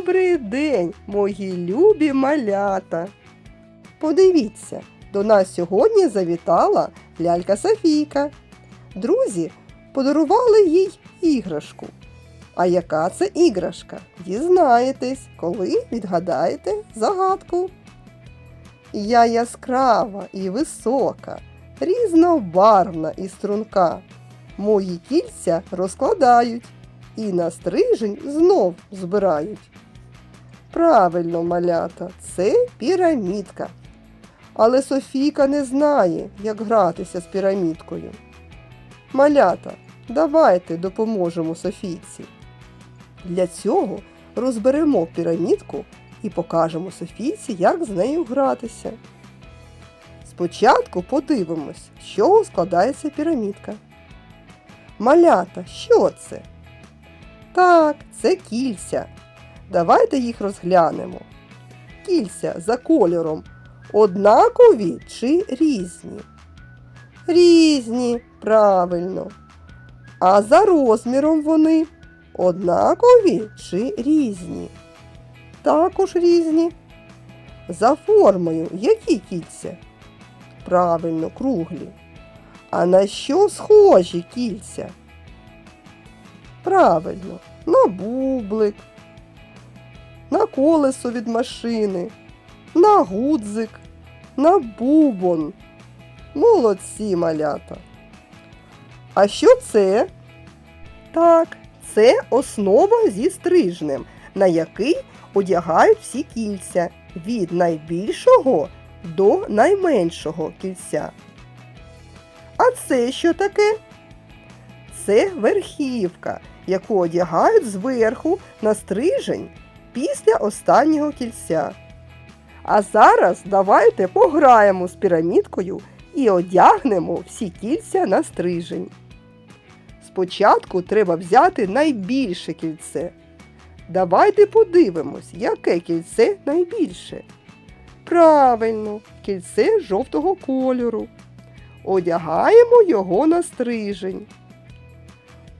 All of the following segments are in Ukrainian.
Добрий день, мої любі малята. Подивіться, до нас сьогодні завітала лялька Софійка. Друзі подарували їй іграшку. А яка це іграшка? Дізнаєтесь, коли відгадаєте загадку. Я яскрава і висока, різнобарвна і струнка. Мої кільця розкладають і на стрижень знов збирають. Правильно, малята, це пірамідка. Але Софійка не знає, як гратися з пірамідкою. Малята, давайте допоможемо Софійці. Для цього розберемо пірамідку і покажемо Софійці, як з нею гратися. Спочатку подивимось, з чого складається пірамідка. Малята, що це? Так, це кільця. Давайте їх розглянемо. Кільця за кольором однакові чи різні? Різні, правильно. А за розміром вони однакові чи різні? Також різні. За формою які кільця? Правильно, круглі. А на що схожі кільця? Правильно, на бублик, на колесо від машини, на гудзик, на бубон. Молодці малята. А що це? Так, це основа зі стрижнем, на який одягають всі кільця від найбільшого до найменшого кільця. А це що таке? Це верхівка, яку одягають зверху на стрижень після останнього кільця. А зараз давайте пограємо з пірамідкою і одягнемо всі кільця на стрижень. Спочатку треба взяти найбільше кільце. Давайте подивимось, яке кільце найбільше. Правильно, кільце жовтого кольору. Одягаємо його на стрижень.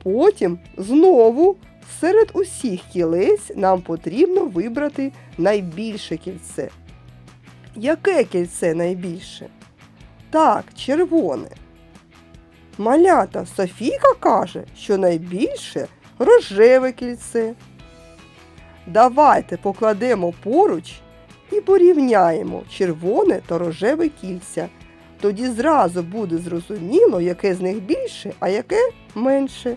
Потім знову серед усіх кілець нам потрібно вибрати найбільше кільце. Яке кільце найбільше? Так, червоне. Малята Софійка каже, що найбільше рожеве кільце. Давайте покладемо поруч і порівняємо червоне та рожеве кільця. Тоді зразу буде зрозуміло, яке з них більше, а яке менше.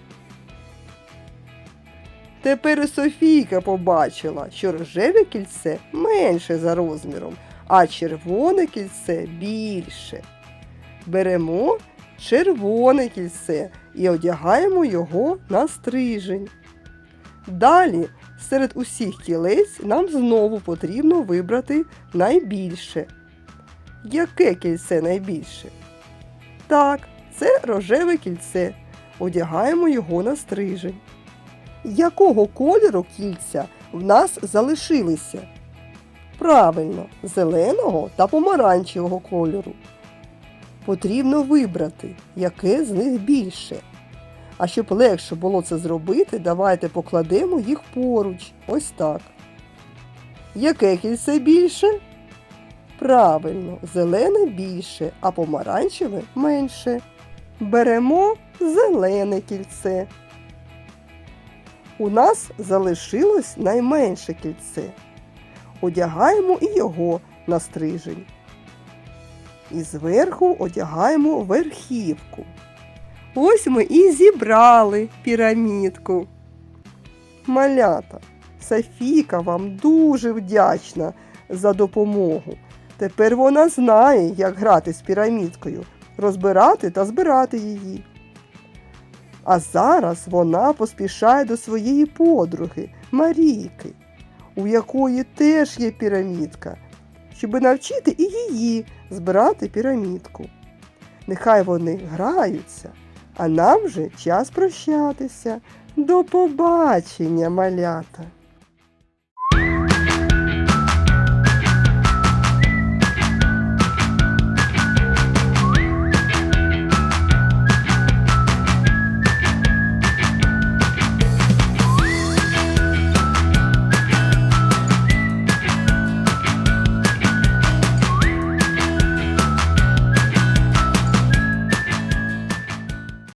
Тепер і Софійка побачила, що рожеве кільце менше за розміром, а червоне кільце більше. Беремо червоне кільце і одягаємо його на стрижень. Далі серед усіх кілець нам знову потрібно вибрати найбільше. Яке кільце найбільше? Так, це рожеве кільце. Одягаємо його на стрижень. Якого кольору кільця в нас залишилися? Правильно, зеленого та помаранчевого кольору. Потрібно вибрати, яке з них більше. А щоб легше було це зробити, давайте покладемо їх поруч. Ось так. Яке кільце більше? Правильно, зелене більше, а помаранчеве менше. Беремо зелене кільце. У нас залишилось найменше кільце. Одягаємо і його на стрижень. І зверху одягаємо верхівку. Ось ми і зібрали пірамідку. Малята, Софійка вам дуже вдячна за допомогу. Тепер вона знає, як грати з пірамідкою, розбирати та збирати її. А зараз вона поспішає до своєї подруги Марійки, у якої теж є пірамідка, щоб навчити і її збирати пірамідку. Нехай вони граються, а нам вже час прощатися. До побачення, малята!